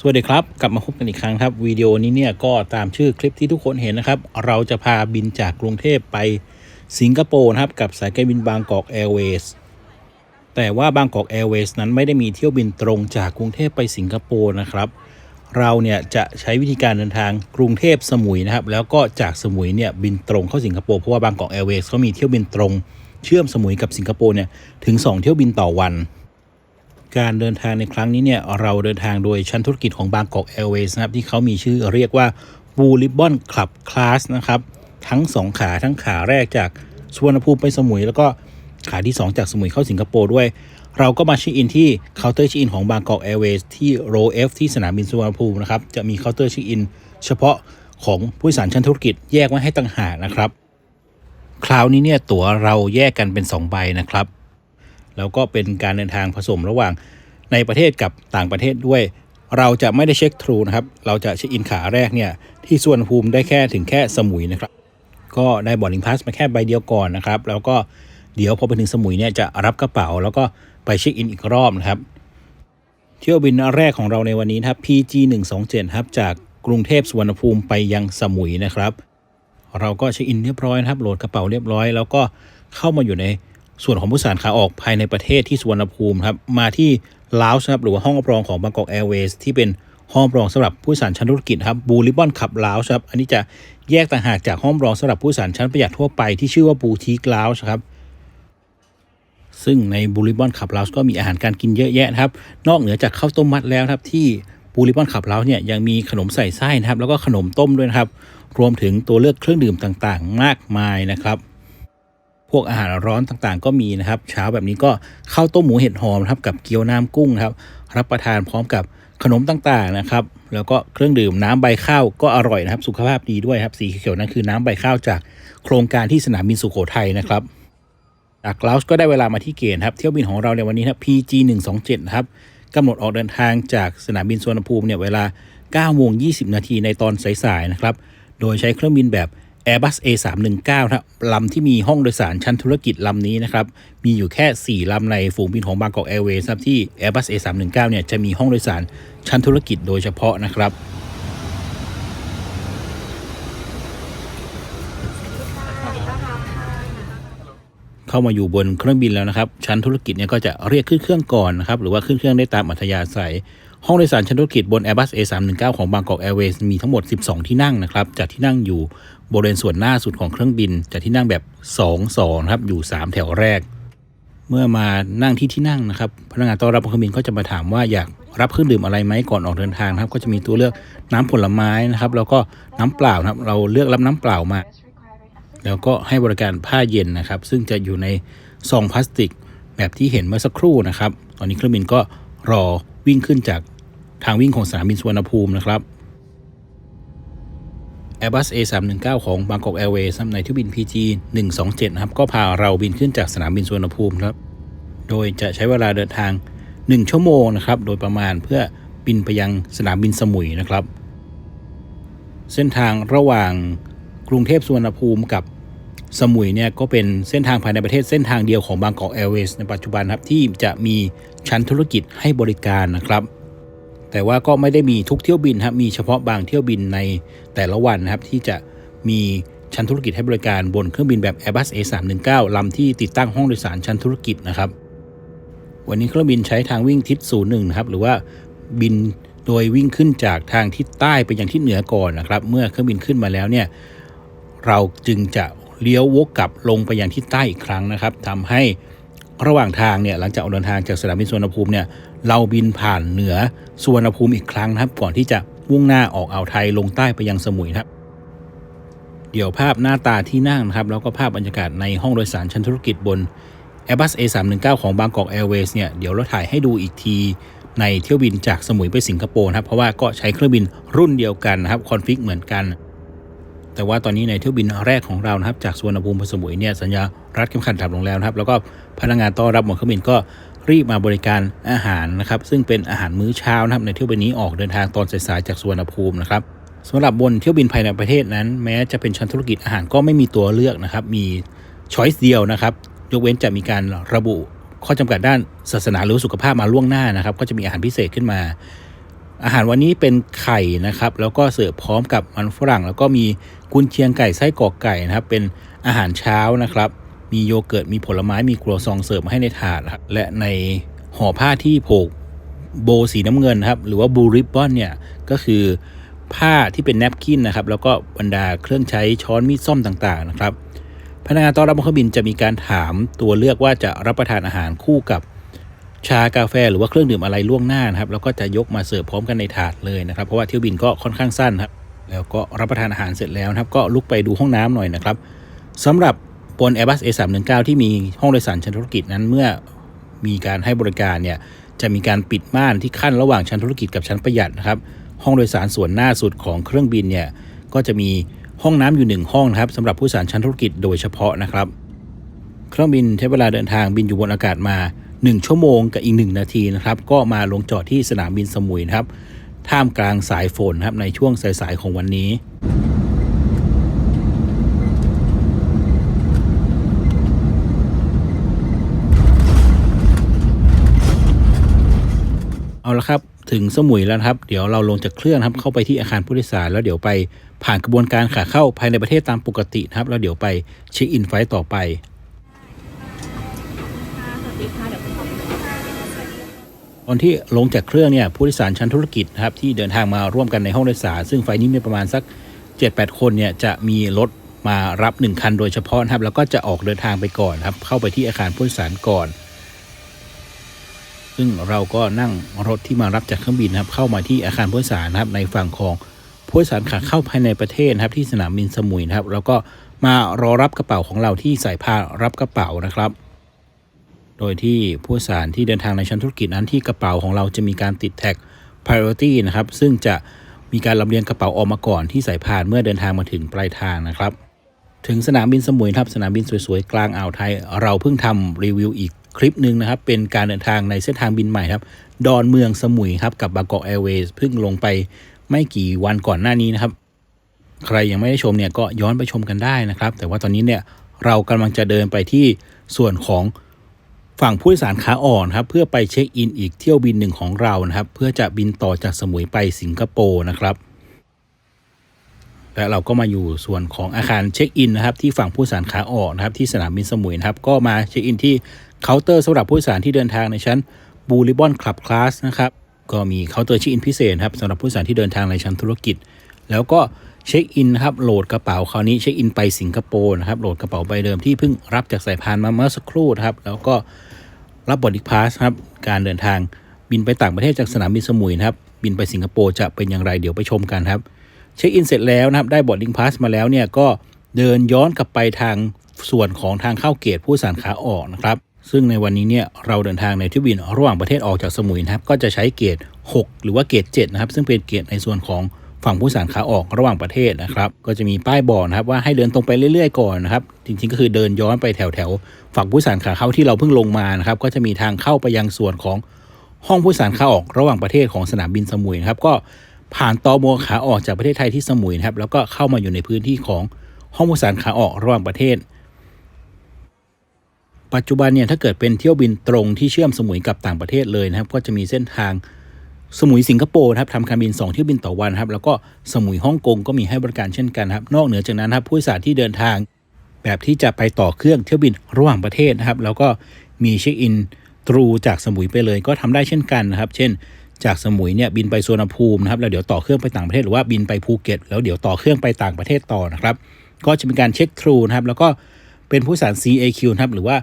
สวัสดีครับ กลับมาพบกันอีกครั้งครับวิดีโอนี้เนี่ยก็ตามชื่อคลิปที่ทุกคนเห็นนะครับ เราจะพาบินจากกรุงเทพไปสิงคโปร์นะครับ กับสายการบินบางกอกแอร์เวย์สแต่ว่าบางกอกแอร์เวย์สนั้นไม่ได้มีเที่ยวบินตรงจากกรุงเทพไปสิงคโปร์นะครับ เราเนี่ยจะใช้วิธีการเดินทางกรุงเทพสมุยนะครับ แล้วก็จากสมุยเนี่ยบินตรงเข้าสิงคโปร์เพราะว่าบางกอกแอร์เวย์สเขามีเที่ยวบินตรงเชื่อมสมุยกับสิงคโปร์เนี่ยถึง 2 เที่ยวบินต่อวัน การเดินทางในครั้งนี้เนี่ยเราเดินทางโดยชั้นธุรกิจของบางกอกแอร์เวย์นะครับที่เขามีชื่อเรียกว่าบูริบอนคลับคลาสนะครับทั้ง 2 ขาทั้งขาแรกจากสุวรรณภูมิไปสมุย แล้วก็ขาที่ 2 จากสมุยเข้าสิงคโปร์ด้วย เราก็มาเช็คอินที่เคาน์เตอร์เช็คอินของบางกอกแอร์เวย์ที่โรเอฟที่สนามบินสุวรรณภูมินะครับจะมีเคาน์เตอร์เช็คอินเฉพาะของผู้โดยสารชั้นธุรกิจแยกไว้ให้ต่างหากนะครับ คราวนี้เนี่ยตั๋วเราแยกกันเป็น 2 ใบนะครับ แล้วก็เป็นการเดินทางผสมระหว่างในประเทศกับต่างประเทศด้วย เราจะไม่ได้เช็คทรูนะครับ เราจะเช็คอินขาแรกเนี่ยที่ส่วนภูมิได้แค่ถึงแค่สมุยนะครับ ก็ได้บอร์ด i งพาสมาแค่ใบเดียวก่อนนะครับ แล้วก็เดี๋ยวพอไปถึงสมุยเนี่ยจะรับกระเป๋า แล้วก็ไปเช็คอินอีกรอบนะครับเที่ยวบินแรกของเราในวันนี้นะครับ PG 1 2 7ครับจากกรุงเทพสุวรรณภูมิไปยังสมุยนะครับ เราก็เช็คอินเรียบร้อยนะครับ โหลดกระเป๋าเรียบร้อย แล้วก็เข้ามาอยู่ใน ส่วนของผู้สารขาออกภายในประเทศที่สุวรรณภูมิครับมาที่ลาวส์ครับหรือว่าห้องรับรองของบางกอกแอร์เวย์ที่เป็นห้องรับรองสำหรับผู้สารชั้นธุรกิจครับบูริบอนขับลาวส์ครับอันนี้จะแยกต่างหากจากห้องรับรองสำหรับผู้สารชั้นประหยัดทั่วไปที่ชื่อว่าบูทีกลาวส์ครับซึ่งในบูริบอนขับลาวส์ก็มีอาหารการกินเยอะแยะนะครับ นอกเหนือจากข้าวต้มมัดแล้วครับที่บูริบอนขับลาวส์เนี่ยยังมีขนมใส่ไส้นะครับแล้วก็ขนมต้มด้วยนะครับรวมถึงตัวเลือกเครื่องดื่มต่างๆ มากมายนะครับ พวกอาหารร้อนต่างๆ ก็มีนะครับเช้าแบบนี้ก็ข้าวต้มหมูเห็ดหอมครับกับเกี๊ยวน้ำกุ้งครับรับประทานพร้อมกับขนมต่างๆนะครับ แล้วก็เครื่องดื่มน้ำใบข้าวก็อร่อยนะครับ สุขภาพดีด้วยครับสีเขียวๆนั่นคือน้ำใบข้าวจากโครงการที่สนามบินสุโขทัยนะครับจากลาวส์ก็ได้เวลามาที่เกณฑ์ครับเที่ยวบินของเราในวันนี้นะครับ PG 1 2 7นะครับกำหนดออกเดินทางจากสนามบินสุวรรณภูมิเนี่ยเวลา9โมง20 นาทีในตอนสายๆนะครับ โดยใช้เครื่องบินแบบ Airbus A319 ครับลำที่มีห้องโดยสารชั้นธุรกิจลำนี้นะครับ มีอยู่แค่ 4 ลำในฝูงบินของบางกอกแอร์เวย์ครับที่ Airbus A319 เนี่ยจะมีห้องโดยสารชั้นธุรกิจโดยเฉพาะนะครับเข้ามาอยู่บนเครื่องบินแล้วนะครับ ชั้นธุรกิจเนี่ยก็จะเรียกขึ้นเครื่องก่อนนะครับ หรือว่าขึ้นเครื่องได้ตามอัธยาศัย ห้องโดยสารชั้นธุรกิจบน Airbus A319 ของบางกอกแอร์เวย์มีทั้งหมด 12 ที่นั่งนะครับจัดที่นั่งอยู่บริเวณส่วนหน้าสุดของเครื่องบินจัดที่นั่งแบบ 2 2นะครับอยู่ 3 แถวแรก เมื่อมานั่งที่ที่นั่งนะครับพนักงานต้อนรับบนเครื่องบินก็จะมาถามว่าอยากรับเครื่องดื่มอะไรไหมก่อนออกเดินทางครับ ก็จะมีตัวเลือกน้ำผลไม้นะครับ แล้วก็น้ำเปล่านะครับ เราเลือกรับน้ำเปล่ามา แล้วก็ให้บริการผ้าเย็นนะครับ ซึ่งจะอยู่ในซองพลาสติกแบบที่เห็นเมื่อสักครู่นะครับ ตอนนี้เครื่องบินก็รอ วิ่งขึ้นจากทางวิ่งของสนามบินสุวรรณภูมินะครับ Airbus A319 ของบางกอกแอร์เวย์ในเที่ยวบิน PG 127นะครับ ก็พาเราบินขึ้นจากสนามบินสุวรรณภูมิครับ โดยจะใช้เวลาเดินทาง 1 ชั่วโมงนะครับ โดยประมาณเพื่อบินไปยังสนามบินสมุยนะครับ เส้นทางระหว่างกรุงเทพสุวรรณภูมิกับ สมุยเนี่ยก็เป็นเส้นทางภายในประเทศเส้นทางเดียวของบางกอกแอร์เวย์ในปัจจุบันครับที่จะมีชั้นธุรกิจให้บริการนะครับ แต่ว่าก็ไม่ได้มีทุกเที่ยวบินครับมีเฉพาะบางเที่ยวบินในแต่ละวันนะครับที่จะมีชั้นธุรกิจให้บริการบนเครื่องบินแบบ Airbus A319 ลำที่ติดตั้งห้องโดยสารชั้นธุรกิจนะครับ วันนี้เครื่องบินใช้ทางวิ่งทิศศูนย์หนึ่งนะครับหรือว่าบินโดยวิ่งขึ้นจากทางทิศใต้ไปยังทิศเหนือก่อนนะครับ เมื่อเครื่องบินขึ้นมาแล้วเนี่ยเราจึงจะ เลี้ยววกกลับลงไปยังทิศใต้อีกครั้งนะครับทำให้ระหว่างทางเนี่ยหลังจากออกเดินทางจากสนามบินสุวรรณภูมิเนี่ยเราบินผ่านเหนือสุวรรณภูมิอีกครั้งนะครับ ก่อนที่จะมุ่งหน้าออกอ่าวไทยลงใต้ไปยังสมุยครับเดี๋ยวภาพหน้าตาที่นั่งนะครับแล้วก็ภาพบรรยากาศในห้องโดยสารชั้นธุรกิจบน Airbus A319 ของบางกอกแอร์เวย์เนี่ยเดี๋ยวเราถ่ายให้ดูอีกทีในเที่ยวบินจากสมุยไปสิงคโปร์นะครับเพราะว่าก็ใช้เครื่องบินรุ่นเดียวกันนะครับคอนฟิกเหมือนกัน แต่ว่าตอนนี้ในเที่ยวบินแรกของเรานะครับจากสุวรรณภูมิไปสมุยเนี่ยสัญญารัดเข็มขัดดับลงแล้วนะครับ แล้วก็พนักงานต้อนรับบนเครื่องบินก็รีบมาบริการอาหารนะครับซึ่งเป็นอาหารมื้อเช้านะครับในเที่ยวบินนี้ออกเดินทางตอนสายๆจากสุวรรณภูมินะครับสำหรับบนเที่ยวบินภายในประเทศนั้น แม้จะเป็นชั้นธุรกิจอาหารก็ไม่มีตัวเลือกนะครับมีช้อยส์เดียวนะครับยกเว้นจะมีการระบุข้อจำกัดด้านศาสนาหรือสุขภาพมาล่วงหน้านะครับ ก็จะมีอาหารพิเศษขึ้นมา อาหารวันนี้เป็นไข่นะครับ แล้วก็เสิร์ฟพร้อมกับมันฝรั่ง แล้วก็มี กุนเชียงไก่ไส้กรอกไก่นะครับ เป็นอาหารเช้านะครับ มีโยเกิร์ต มีผลไม้ มีครัวซองเสิร์ฟมาให้ในถาดครับและในห่อผ้าที่โผกโบสีน้ำเงินครับ หรือว่าบูริบบอนเนี่ย ก็คือผ้าที่เป็นแนปกินนะครับ แล้วก็บรรดาเครื่องใช้ช้อนมีดส้อมต่างๆนะครับ พนักงานต้อนรับบนเครื่องบินจะมีการถามตัวเลือกว่าจะรับประทานอาหารคู่กับชากาแฟหรือว่าเครื่องดื่มอะไรล่วงหน้านะครับ แล้วก็จะยกมาเสิร์ฟพร้อมกันในถาดเลยนะครับ เพราะว่าเที่ยวบินก็ค่อนข้างสั้นครับ แล้วก็รับประทานอาหารเสร็จแล้วนะครับ ก็ลุกไปดูห้องน้ำหน่อยนะครับสำหรับบน Airbus A319 ที่มีห้องโดยสารชั้นธุรกิจนั้นเมื่อมีการให้บริการเนี่ยจะมีการปิดม่านที่ขั้นระหว่างชั้นธุรกิจกับชั้นประหยัดนะครับ ห้องโดยสารส่วนหน้าสุดของเครื่องบินเนี่ยก็จะมีห้องน้ำอยู่หนึ่งห้องนะครับสำหรับผู้โดยสารชั้นธุรกิจโดยเฉพาะนะครับ เครื่องบินใช้เวลาเดินทางบินอยู่บนอากาศมา 1 ชั่วโมงกับอีก 1 นาทีนะครับ ก็มาลงจอดที่สนามบินสมุยนะครับ ท่ามกลางสายฝนครับในช่วงสายๆของวันนี้เอาละครับถึงสมุยแล้วครับ เดี๋ยวเราลงจากเครื่องครับเข้าไปที่อาคารผู้โดยสารแล้วเดี๋ยวไปผ่านกระบวนการขาเข้าภายในประเทศตามปกตินะครับแล้วเดี๋ยวไปเช็คอินไฟล์ต่อไป ตอนที่ลงจากเครื่องเนี่ยผู้โดยสารชั้นธุรกิจนะครับที่เดินทางมาร่วมกันในห้องโดยสารซึ่งไฟนี้มีประมาณสัก 7-8 คนเนี่ยจะมีรถมารับ 1 คันโดยเฉพาะนะครับแล้วก็จะออกเดินทางไปก่อนครับเข้าไปที่อาคารผู้โดยสารก่อน ซึ่งเราก็นั่งรถที่มารับจากเครื่องบินนะครับเข้ามาที่อาคารผู้โดยสารนะครับในฝั่งของผู้โดยสารขาเข้าภายในประเทศนะครับที่สนามบินสมุยนะครับแล้วก็มารอรับกระเป๋าของเราที่สายพานรับกระเป๋านะครับ โดยที่ผู้โดยสารที่เดินทางในชั้นธุรกิจนั้นที่กระเป๋าของเราจะมีการติดแท็ก priority นะครับ ซึ่งจะมีการลำเลียงกระเป๋าออกมาก่อนที่สายพานเมื่อเดินทางมาถึงปลายทางนะครับ ถึงสนามบินสมุยครับสนามบินสวยๆ กลางอ่าวไทย เราเพิ่งทำรีวิวอีกคลิปหนึ่งนะครับ เป็นการเดินทางในเส้นทางบินใหม่ครับ ดอนเมืองสมุยครับ กับบางกอกแอร์เวย์เพิ่งลงไปไม่กี่วันก่อนหน้านี้นะครับ ใครยังไม่ได้ชมเนี่ยก็ย้อนไปชมกันได้นะครับ แต่ว่าตอนนี้เนี่ยเรากำลังจะเดินไปที่ส่วนของ ฝั่งผู้โดยสารขาอ่อนครับเพื่อไปเช็คอินอีกเที่ยวบินหนึ่งของเรานะครับ เพื่อจะบินต่อจากสมุยไปสิงคโปร์นะครับ และเราก็มาอยู่ส่วนของอาคารเช็คอินนะครับที่ฝั่งผู้โดยสารขาออกนะครับที่สนามบินสมุยนะครับก็มาเช็คอินที่เคาน์เตอร์สำหรับผู้โดยสารที่เดินทางในชั้นบูริบอนคลับคลาสนะครับก็มีเคาน์เตอร์เช็คอินพิเศษครับสำหรับผู้โดยสารที่เดินทางในชั้นธุรกิจ แล้วก็ เช็คอินครับโหลดกระเป๋าคราวนี้เช็คอินไปสิงคโปร์นะครับโหลดกระเป๋าใบเดิมที่เพิ่งรับจากสายพานมาเมื่อสักครู่ครับแล้วก็รับบอดี้พาสครับการเดินทางบินไปต่างประเทศจากสนามบินสมุยนะครับบินไปสิงคโปร์จะเป็นอย่างไรเดี๋ยวไปชมกันครับเช็คอินเสร็จแล้วนะครับได้บอร์ดดิ้งพาสมาแล้วเนี่ยก็เดินย้อนกลับไปทางส่วนของทางเข้าเกตผู้สารขาออกนะครับซึ่งในวันนี้เนี่ยเราเดินทางในที่บินระหว่างประเทศออกจากสมุยนะครับก็จะใช้เกต 6 หรือว่าเกต7นะครับซึ่งเป็นเกตในส่วนของ ฝั่งผู้สารขาออกระหว่างประเทศนะครับ ก็จะมีป้ายบอกนะครับว่าให้เดินตรงไปเรื่อยๆก่อนนะครับ จริงๆ ก็คือเดินย้อนไปแถวๆฝั่งผู้สารขาเข้าที่เราเพิ่งลงมานะครับ ก็จะมีทางเข้าไปยังส่วนของห้องผู้สารขาออกระหว่างประเทศของสนามบินสมุยนะครับ ก็ผ่านตอมอขาออกจากประเทศไทยที่สมุยนะครับ แล้วก็เข้ามาอยู่ในพื้นที่ของห้องผู้สารขาออกระหว่างประเทศปัจจุบันเนี่ยถ้าเกิดเป็นเที่ยวบินตรงที่เชื่อมสมุยกับต่างประเทศเลยนะครับ ก็จะมีเส้นทาง สมุยสิงคโปร์ครับทำการบิน 2 เที่ยวบินต่อวันครับแล้วก็สมุยฮ่องกงก็มีให้บริการเช่นกันครับนอกเหนือจากนั้นครับผู้โดยสารที่เดินทาง แบบที่จะไปต่อเครื่องเที่ยวบินระหว่างประเทศนะครับแล้วก็มีเช็คอินตรูจากสมุยไปเลยก็ทำได้เช่นกันนะครับเช่น จากสมุยเนี่ยบินไปสุวรรณภูมินะครับแล้วเดี๋ยวต่อเครื่องไปต่างประเทศหรือว่าบินไปภูเก็ต แล้วเดี๋ยวต่อเครื่องไปต่างประเทศต่อนะครับก็จะมีการเช็คทรูนะครับแล้วก็เป็นผู้สาร CAQ นะครับหรือว่า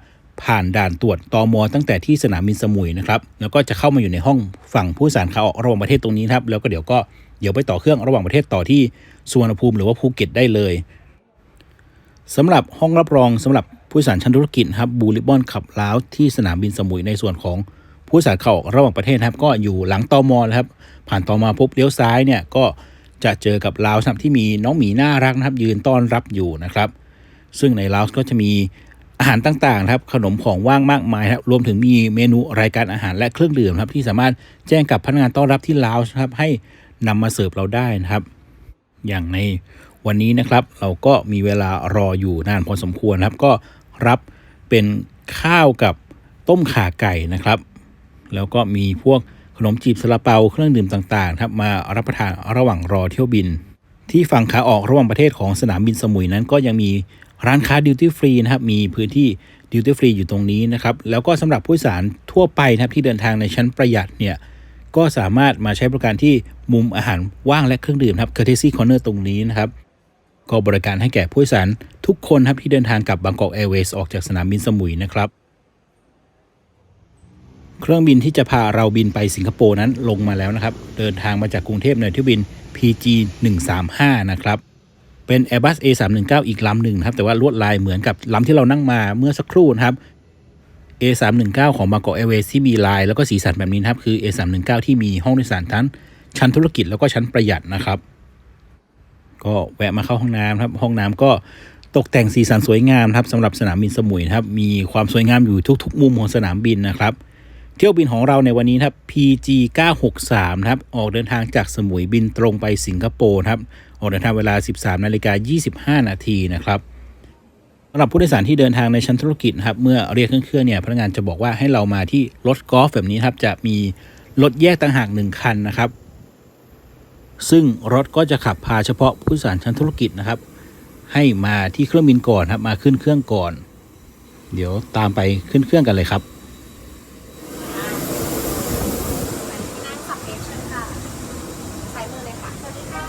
ผ่านด่านตรวจตอมอตั้งแต่ที่สนามบินสมุยนะครับ แล้วก็จะเข้ามาอยู่ในห้องฝั่งผู้สารขาออกระหว่างประเทศตรงนี้ครับ แล้วก็เดี๋ยวก็เดี๋ยวไปต่อเครื่องระหว่างประเทศต่อที่สุวรรณภูมิหรือว่าภูเก็ตได้เลยสำหรับห้องรับรองสำหรับผู้สารชั้นธุรกิจครับบูริบอนขับล้าวที่สนามบินสมุยในส่วนของผู้สารขาออกระหว่างประเทศครับ ก็อยู่หลังตอมอนะครับ ผ่านตอมาปุ๊บเลี้ยวซ้ายเนี่ยก็จะเจอกับลาวนะครับที่มีน้องหมีน่ารักนะครับยืนต้อนรับอยู่นะครับ ซึ่งในลาวก็จะมี อาหารต่างๆครับขนมของว่างมากมายครับรวมถึงมีเมนูรายการอาหารและเครื่องดื่มครับที่สามารถแจ้งกับพนักงานต้อนรับที่ลาวครับให้นำมาเสิร์ฟเราได้นะครับ อย่างในวันนี้นะครับ เราก็มีเวลารออยู่นานพอสมควรครับ ก็รับเป็นข้าวกับต้มข่าไก่นะครับ แล้วก็มีพวกขนมจีบซาลาเปาเครื่องดื่มต่างๆครับมารับประทานระหว่างรอเที่ยวบิน ที่ฝั่งขาออกระหว่างประเทศของสนามบินสมุยนั้นก็ยังมี ร้านค้าดิวตี้ฟรีนะครับมีพื้นที่ดิวตี้ฟรีอยู่ตรงนี้นะครับแล้วก็สำหรับผู้โดยสารทั่วไปนะครับที่เดินทางในชั้นประหยัดเนี่ยก็สามารถมาใช้บริการที่มุมอาหารว่างและเครื่องดื่มครับ courtesy corner ตรงนี้นะครับก็บริการให้แก่ผู้โดยสารทุกคนครับที่เดินทางกับบางกอกแอร์เวย์ออกจากสนามบินสมุยนะครับ เครื่องบินที่จะพาเราบินไปสิงคโปร์นั้นลงมาแล้วนะครับ เดินทางมาจากกรุงเทพในเที่ยวบิน PG 135 นะครับ เป็น Airbus A319 อีกลำหนึ่งครับ แต่ว่าลวดลายเหมือนกับลำที่เรานั่งมาเมื่อสักครู่นะครับ A319 ของบางกอกแอร์เวย์ที่มีลาย แล้วก็สีสันแบบนี้นะครับ คือ A319 ที่มีห้องโดยสารทั้งชั้นธุรกิจแล้วก็ชั้นประหยัดนะครับ ก็แวะมาเข้าห้องน้ำครับ ห้องน้ำก็ตกแต่งสีสันสวยงามครับสำหรับสนามบินสมุยนะครับมีความสวยงามอยู่ทุก ๆ มุมของสนามบินนะครับ เที่ยวบินของเราในวันนี้ครับ PG 963นะครับออกเดินทางจากสมุยบินตรงไปสิงคโปร์ครับ ออกเดินทางเวลา 13นาฬิกา25 นาทีนะครับสำหรับผู้โดยสารที่เดินทางในชั้นธุรกิจนะครับเมื่อเรียกเครื่องเครื่องเนี่ยพนักงานจะบอกว่าให้เรามาที่รถกอล์ฟแบบนี้ครับจะมีรถแยกต่างหากหนึ่งคันนะครับ ซึ่งรถก็จะขับพาเฉพาะผู้โดยสารชั้นธุรกิจนะครับ ให้มาที่เครื่องบินก่อนครับมาขึ้นเครื่องก่อน เดี๋ยวตามไปขึ้นเครื่องกันเลยครับ นั่งขับเองเชิญค่ะใช้มือเลยค่ะ สวัสดีค่ะ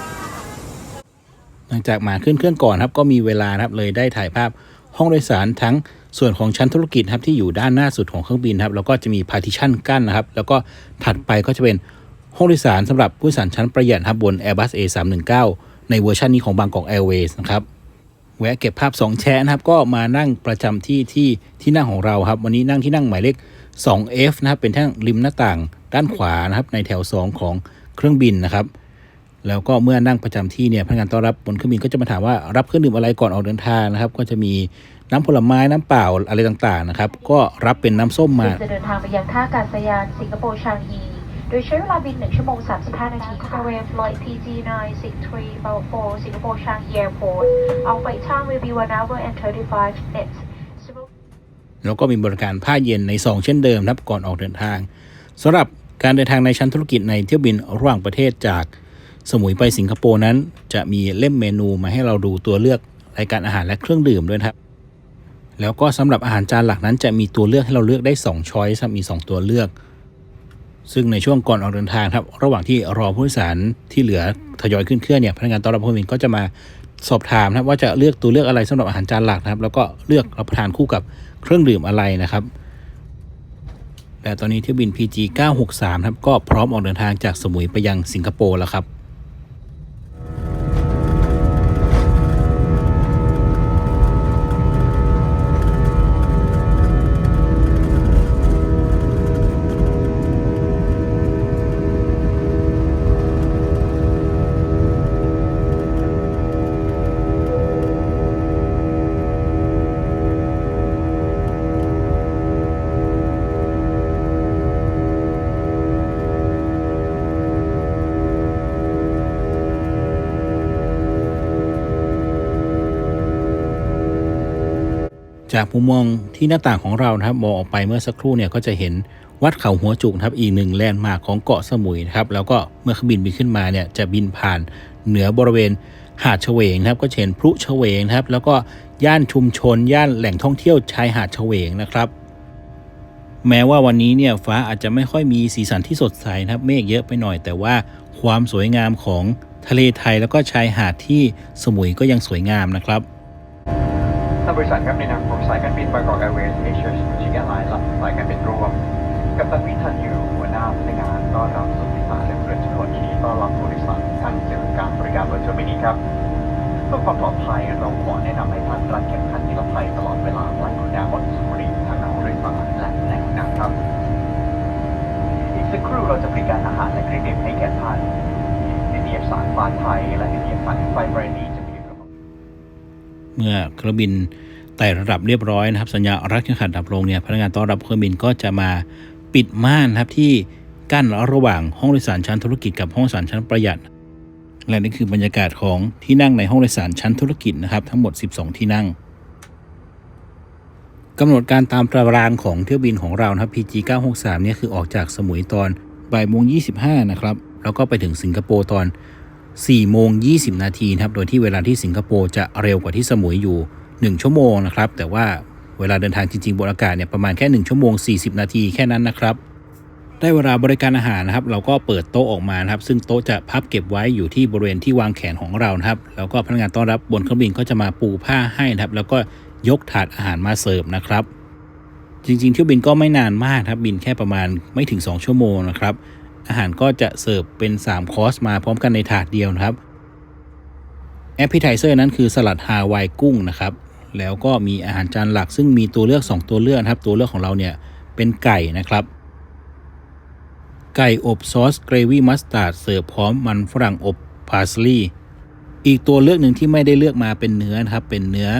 ห ลังจากมาขึ้นเครื่องก่อนครับก็มีเวลาครับเลยได้ถ่ายภาพห้องโดยสารทั้งส่วนของชั้นธุรกิจครับที่อยู่ด้านหน้าสุดของเครื่องบินครับแล้วก็จะมี partition กั้นนะครับแล้วก็ถัดไปก็จะเป็นห้องโดยสารสำหรับผู้โดยสารชั้นประหยัดครับบน Airbus A319 ในเวอร์ชันนี้ของบางกอก Airways นะครับแวะเก็บภาพ 2 แชร์นะครับ ก็มานั่งประจำที่ที่ที่นั่งของเราครับ วันนี้นั่งที่นั่งหมายเลข 2F นะครับเป็นแท่งริมหน้าต่างด้านขวานะครับในแถว 2 ของเครื่องบินนะครับ แล้วก็เมื่อนั่งประจำที่เนี่ยพนักงานต้อนรับบนเครื่องบินก็จะมาถามว่ารับเครื่องดื่มอะไรก่อนออกเดินทางนะครับ ก็จะมีน้ำผลไม้น้ำเปล่าอะไรต่างๆนะครับ ก็รับเป็นน้ำส้มมาจะเดินทางไปยังท่าอากาศยานสิงคโปร์ชางฮีโดยใช้เวลาบิน 1 ชั่วโมง 35 นาทีค่ะ Airway Flight PG 963 about 4 Singapore Changi Airport Our flight time will be 1 hour and 35 minutes แล้วก็มีบริการผ้าเย็นในซองเช่นเดิมนะครับก่อนออกเดินทางสำหรับการเดินทางในชั้นธุรกิจในเที่ยวบินระหว่างประเทศจาก สมุยไปสิงคโปร์นั้น จะมีเล่มเมนูมาให้เราดูตัวเลือกรายการอาหารและเครื่องดื่มด้วยครับ แล้วก็สำหรับอาหารจานหลักนั้นจะมีตัวเลือกให้เราเลือกได้2ช้อยส์มี 2 ตัวเลือก ซึ่งในช่วงก่อนออกเดินทางครับ ระหว่างที่รอผู้โดยสารที่เหลือทยอยขึ้นเครื่องเนี่ยพนักงานต้อนรับผู้โดยสารก็จะมาสอบถามนะครับว่าจะเลือกตัวเลือกอะไรสำหรับอาหารจานหลักนะครับ แล้วก็เลือกรับประทานคู่กับเครื่องดื่มอะไรนะครับและตอนนี้เที่ยวบิน PG 963ครับก็พร้อมออกเดินทางจากสมุยไปยังสิงคโปร์แล้วครับ จากมุมมองที่หน้าต่างของเรานะครับมองออกไปเมื่อสักครู่เนี่ยก็จะเห็นวัดเขาหัวจุกครับอีกหนึ่งแลนด์มาร์คของเกาะสมุยนะครับแล้วก็เมื่อเครื่องบินบินขึ้นมาเนี่ยจะบินผ่านเหนือบริเวณหาดเฉวงนะครับก็เห็นพลุเฉวงนะครับแล้วก็ย่านชุมชน ย่านแหล่งท่องเที่ยวชายหาดเฉวงนะครับแม้ว่าวันนี้เนี่ยฟ้าอาจจะไม่ค่อยมีสีสันที่สดใสนะครับเมฆเยอะไปหน่อย แต่ว่าความสวยงามของทะเลไทยแล้วก็ชายหาดที่สมุยก็ยังสวยงามนะครับ บริษัทครับในนามของสายการบินบางกอกแอร์เวย์เอเชียสชิแอนไลน์และสายการบินรวม กับตันวิทันยูหัวหน้าพนักงานต้อนรับผู้โดยสาและเพื่อนทุกคนยินดีต้อนรับผู้โดยสารท่านเกี่ยวกับการบริการบนเที่ยวบินีครับเพื่อความปลอดภัยเราขอแนะนำให้ท่านรัดเข็มขัดนิรภัยตลอดเวลาหลังคุณดาวบนสุรีทางนักบริษัทและแหล่งน้ำครับอีกสักครู่เราจะบริการอาหารและเครื่องดื่มให้แก่ท่านในิตยสารฟ้าไทยและนิตยสารไฟเบรนี เมื่อเครื่องบินไต่ระดับเรียบร้อยนะครับ สัญญารักเข็มขัดดับลงเนี่ยพนักงานต้อนรับเครื่องบินก็จะมาปิดม่านครับที่กั้นระหว่างห้องโดยสารชั้นธุรกิจกับห้องโดยสารชั้นประหยัด และนี่คือบรรยากาศของที่นั่งในห้องโดยสารชั้นธุรกิจนะครับ ทั้งหมด 12 ที่นั่งกำหนดการตามตารางของเที่ยวบินของเรานะครับ PG 963เนี่ยคือออกจากสมุยตอนบ่ายโมง25นะครับแล้วก็ไปถึงสิงคโปร์ตอน 4โมง20 นาทีครับ โดยที่เวลาที่สิงคโปร์จะเร็วกว่าที่สมุยอยู่ 1 ชั่วโมงนะครับ แต่ว่าเวลาเดินทางจริงๆบนอากาศเนี่ยประมาณแค่ 1 ชั่วโมง 40 นาทีแค่นั้นนะครับ ได้เวลาบริการอาหารนะครับ เราก็เปิดโต๊ะออกมานะครับ ซึ่งโต๊ะจะพับเก็บไว้อยู่ที่บริเวณที่วางแขนของเรานะครับ แล้วก็พนักงานต้อนรับบนเครื่องบินก็จะมาปูผ้าให้นะครับ แล้วก็ยกถาดอาหารมาเสิร์ฟนะครับ จริงๆเที่ยวบินก็ไม่นานมากครับบินแค่ประมาณไม่ถึง 2 ชั่วโมงนะครับ อาหารก็จะเสิร์ฟเป็น 3 คอร์สมาพร้อมกันในถาดเดียวนะครับแอปเปิลไทเซอร์นั้นคือสลัดฮาวายกุ้งนะครับ แล้วก็มีอาหารจานหลัก ซึ่งมีตัวเลือก 2 ตัวเลือกนะครับ ตัวเลือกของเราเนี่ยเป็นไก่นะครับ ไก่อบซอสเกรวี่มัสตาร์ดเสิร์ฟพร้อมมันฝรั่งอบพาสลีย์อีกตัวเลือกหนึ่งที่ไม่ได้เลือกมาเป็นเนื้อนะครับ เป็นเนื้อ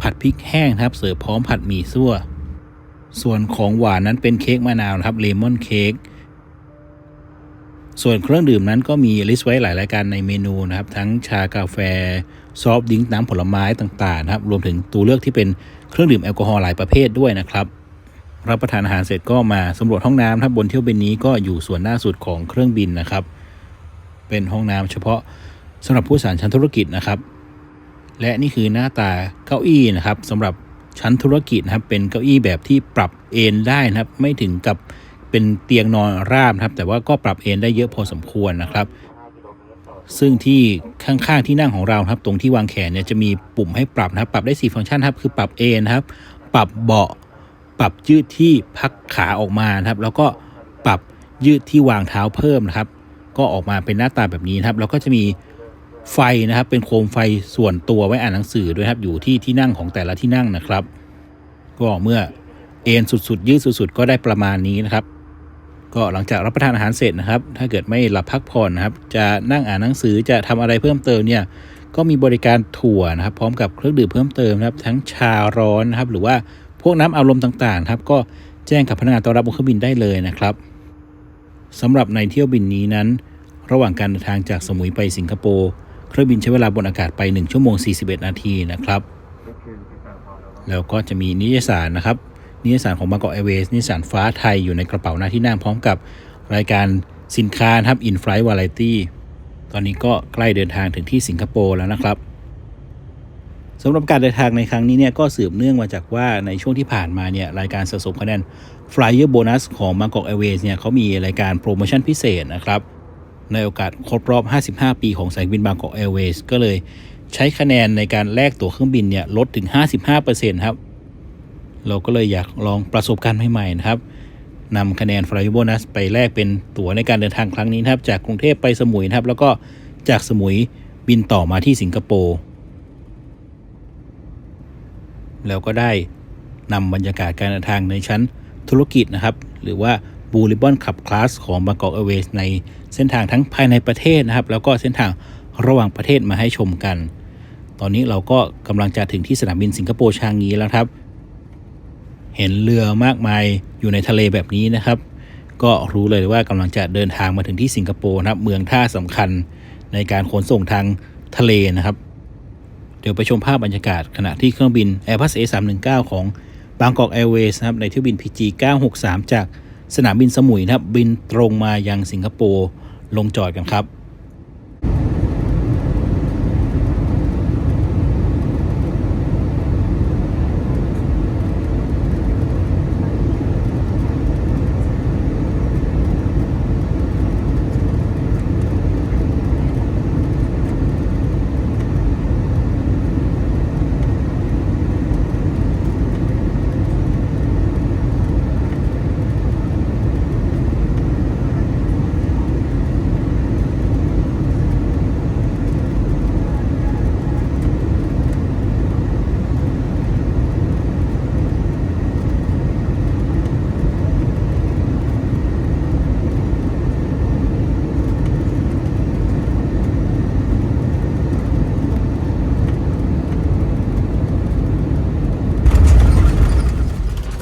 ผัดพริกแห้งครับ เสิร์ฟพร้อมผัดหมี่ซั่ว ส่วนของหวานนั้นเป็นเค้กมะนาวครับเลมอนเค้ก ส่วนเครื่องดื่มนั้นก็มีลิสต์ไว้หลายรายการในเมนูนะครับ ทั้งชากาแฟ ซอฟต์ดริงน้ำผลไม้ต่างๆนะครับรวมถึงตัวเลือกที่เป็นเครื่องดื่มแอลกอฮอล์หลายประเภทด้วยนะครับรับประทานอาหารเสร็จก็มาสำรวจห้องน้ำครับบนเที่ยวบินนี้ก็อยู่ส่วนหน้าสุดของเครื่องบินนะครับ เป็นห้องน้ำเฉพาะสำหรับผู้สารชั้นธุรกิจนะครับ และนี่คือหน้าตาเก้าอี้นะครับสำหรับชั้นธุรกิจนะครับเป็นเก้าอี้แบบที่ปรับเอนได้นะครับ ไม่ถึงกับ เป็นเตียงนอนราบครับแต่ว่าก็ปรับเอนได้เยอะพอสมควรนะครับ ซึ่งที่ข้างๆที่นั่งของเราครับ ตรงที่วางแขนเนี่ยจะมีปุ่มให้ปรับนะครับ ปรับได้ 4 ฟังก์ชันครับ คือปรับเอนนครับ ปรับเบาะ ปรับยืดที่พักขาออกมาครับ แล้วก็ปรับยืดที่วางเท้าเพิ่มนะครับ ก็ออกมาเป็นหน้าตาแบบนี้ครับ แล้วก็จะมีไฟนะครับ เป็นโคมไฟส่วนตัวไว้อ่านหนังสือด้วยครับ อยู่ที่ที่นั่งของแต่ละที่นั่งนะครับ ก็เมื่อเอนสุดๆ ยืดสุดๆ ก็ได้ประมาณนี้นะครับ ก็หลังจากรับประทานอาหารเสร็จนะครับ ถ้าเกิดไม่หลับพักผ่อนนะครับ จะนั่งอ่านหนังสือจะทำอะไรเพิ่มเติมเนี่ยก็มีบริการถั่วนะครับ พร้อมกับเครื่องดื่มเพิ่มเติมนะครับ ทั้งชาร้อนนะครับ หรือว่าพวกน้ำอารมณ์ต่างๆครับ ก็แจ้งกับพนักงานต้อนรับบนเครื่องบินได้เลยนะครับสำหรับในเที่ยวบินนี้นั้น ระหว่างการเดินทางจากสมุยไปสิงคโปร์เครื่องบินใช้เวลาบนอากาศไป 1 ชั่วโมง 41 นาทีนะครับ แล้วก็จะมีนิยสารนะครับ นิยสารของบางกอกแอร์เวย์นิยสารฟ้าไทยอยู่ในกระเป๋าหน้าที่นั่งพร้อมกับรายการสินค้านะครับ In Flight Variety ตอนนี้ก็ใกล้เดินทางถึงที่สิงคโปร์แล้วนะครับสำหรับการเดินทางในครั้งนี้เนี่ยก็สืบเนื่องมาจากว่าในช่วงที่ผ่านมาเนี่ยรายการสะสมคะแนน Flyer Bonus ของ Bangkok Airways เนี่ยเขามีรายการโปรโมชั่นพิเศษนะครับ ในโอกาสครบรอบ 55 ปีของสายการบินบางกอกแอร์เวย์ก็เลยใช้คะแนนในการแลกตั๋วเครื่องบินเนี่ยลดถึง 55%ครับ เราก็เลยอยากลองประสบการณ์ใหม่ๆนะครับนำคะแนน Flyer Bonus ไปแลกเป็นตั๋วในการเดินทางครั้งนี้นะครับ จากกรุงเทพไปสมุยนะครับ แล้วก็จากสมุยบินต่อมาที่สิงคโปร์แล้วก็ได้นำบรรยากาศการเดินทางในชั้นธุรกิจนะครับ หรือว่าบูริบอนขับคลาสของ Bangkok Airways ในเส้นทางทั้งภายในประเทศนะครับ แล้วก็เส้นทางระหว่างประเทศมาให้ชมกัน ตอนนี้เราก็กำลังจะถึงที่สนามบินสิงคโปร์ชางงีแล้วครับ เห็นเรือมากมายอยู่ในทะเลแบบนี้นะครับ ก็รู้เลยว่ากำลังจะเดินทางมาถึงที่สิงคโปร์นะครับ เมืองท่าสำคัญในการขนส่งทางทะเลนะครับ เดี๋ยวไปชมภาพบรรยากาศขณะที่เครื่องบิน Airbus A319 ของ Bangkok Airways นะครับในเที่ยวบิน PG 963 จากสนามบินสมุยนะครับ บินตรงมายังสิงคโปร์ลงจอดกันครับ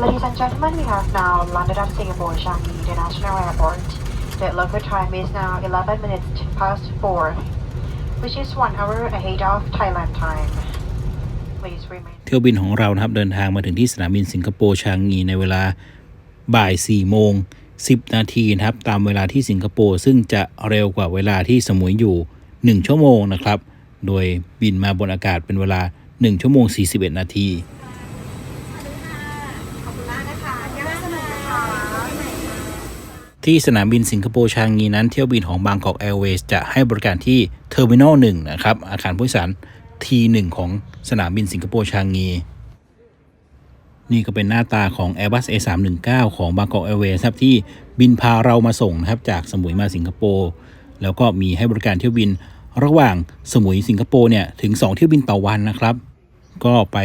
Ladies and gentlemen, we have now landed at Singapore Changi International Airport. The local time is now 11 minutes past 4, which is 1 hour ahead of Thailand time. Please remain. เที่ยวบินของเรานะครับเดินทางมาถึงที่สนามบินสิงคโปร์ชางงีในเวลาบ่าย4โมง10 นาทีนะครับ ตามเวลาที่สิงคโปร์ซึ่งจะเร็วกว่าเวลาที่สมุยอยู่ 1 ชั่วโมงนะครับ โดยบินมาบนอากาศเป็นเวลา 1 ชั่วโมง 41 นาที ขอบคุณมากนะคะแก้วสนุกนะคะ ที่สนามบินสิงคโปร์ชางงีนั้นเที่ยวบินของบางกอกแอร์เวย์จะให้บริการที่เทอร์มินอล1นะครับ อาคารผู้โดยสาร T1 ของสนามบินสิงคโปร์ชางงี นี่ก็เป็นหน้าตาของ Airbus A319 ของบางกอกแอร์เวย์ครับที่บินพาเรามาส่งนะครับจากสมุยมาสิงคโปร์แล้วก็มีให้บริการเที่ยวบินระหว่างสมุยสิงคโปร์เนี่ยถึง 2 เที่ยวบินต่อวันนะครับ ก็ไป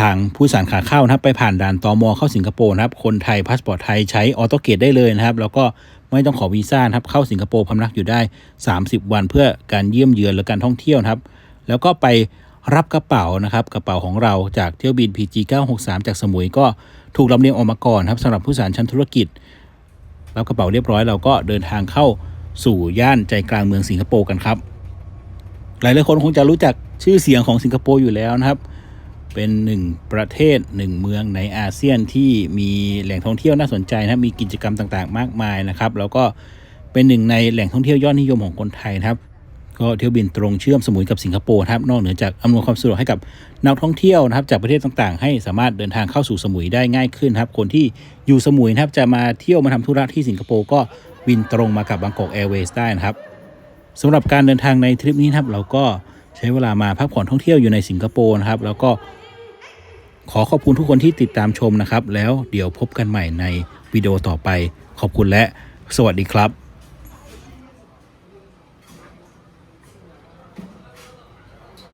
ทางผู้สารขาเข้านะครับ ไปผ่านด่านตอมอเข้าสิงคโปร์นะครับ คนไทยพาสปอร์ตไทยใช้ออโตเกตได้เลยนะครับ แล้วก็ไม่ต้องขอวีซ่านะครับเข้าสิงคโปร์พำนักอยู่ได้ 30 วันเพื่อการเยี่ยมเยือนหรือการท่องเที่ยวครับ แล้วก็ไปรับกระเป๋านะครับกระเป๋าของเราจากเที่ยวบิน PG 963 จากสมุยก็ถูกลำเลียงออกมาก่อนครับสำหรับผู้สารชั้นธุรกิจรับกระเป๋าเรียบร้อยเราก็เดินทางเข้าสู่ย่านใจกลางเมืองสิงคโปร์กันครับ หลายหลายคนคงจะรู้จักชื่อเสียงของสิงคโปร์อยู่แล้วนะครับ เป็นหนึ่งประเทศหนึ่งเมืองในอาเซียนที่มีแหล่งท่องเที่ยวน่าสนใจนะครับมีกิจกรรมต่างๆ มากมายนะครับ แล้วก็เป็นหนึ่งในแหล่งท่องเที่ยวยอดนิยมของคนไทยนะครับ ก็เที่ยวบินตรงเชื่อมสมุยกับสิงคโปร์นะครับนอกเหนือจากอำนวยความสะดวกให้กับนักท่องเที่ยวนะครับ จากประเทศต่างๆ ให้สามารถเดินทางเข้าสู่สมุยได้ง่ายขึ้นครับ คนที่อยู่สมุยนะครับจะมาเที่ยวมาทำธุระที่สิงคโปร์ก็บินตรงมากับบางกอกแอร์เวย์ได้นะครับสำหรับการเดินทางในทริปนี้นะครับเราก็ใช้เวลามาพักผ่อนท่องเที่ยวอยู่ในสิงคโปร์นะครับ แล้วก็ ขอขอบคุณทุกคนที่ติดตามชมนะครับ แล้วเดี๋ยวพบกันใหม่ในวิดีโอต่อไป ขอบคุณและสวัสดีครับ